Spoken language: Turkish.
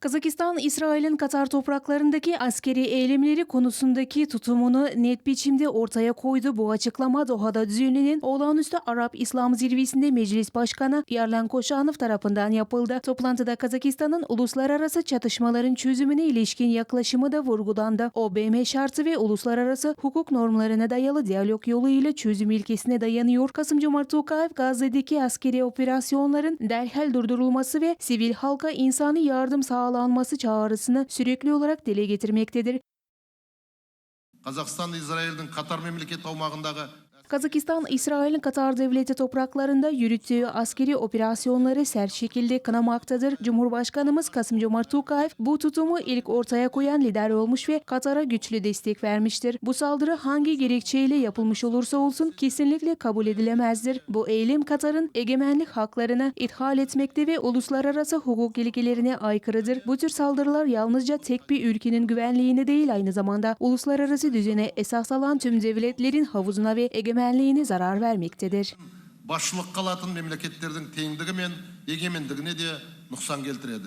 Kazakistan, İsrail'in Katar topraklarındaki askeri eylemleri konusundaki tutumunu net biçimde ortaya koydu. Bu açıklama Doha'da düzenlenen Olağanüstü Arap İslam Zirvesi'nde Meclis Başkanı Yarlan Koşanov tarafından yapıldı. Toplantıda Kazakistan'ın uluslararası çatışmaların çözümüne ilişkin yaklaşımı da vurgulandı. OBM şartı ve uluslararası hukuk normlarına dayalı diyalog yoluyla çözüm ilkesine dayanıyor. Kasım-Cumart Tokayev Gazze'deki askeri operasyonların derhal durdurulması ve sivil halka insani yardım sağlanması çağrısını sürekli olarak dile getirmektedir. Қазақстан Израильдің Катар мемлекеті аумағындағы Kazakistan, İsrail'in Katar devleti topraklarında yürüttüğü askeri operasyonları sert şekilde kınamaktadır. Cumhurbaşkanımız Kasım-Cumart Tokayev bu tutumu ilk ortaya koyan lider olmuş ve Katar'a güçlü destek vermiştir. Bu saldırı hangi gerekçeyle yapılmış olursa olsun kesinlikle kabul edilemezdir. Bu eylem Katar'ın egemenlik haklarını ithal etmekte ve uluslararası hukuk ilkelerine aykırıdır. Bu tür saldırılar yalnızca tek bir ülkenin güvenliğine değil aynı zamanda uluslararası düzene esas alan tüm devletlerin havuzuna ve egemenliğine zarar vermektedir. Başlık kalatın memleketlerden teyimdigi men egemendigine de nuksan keltiredi.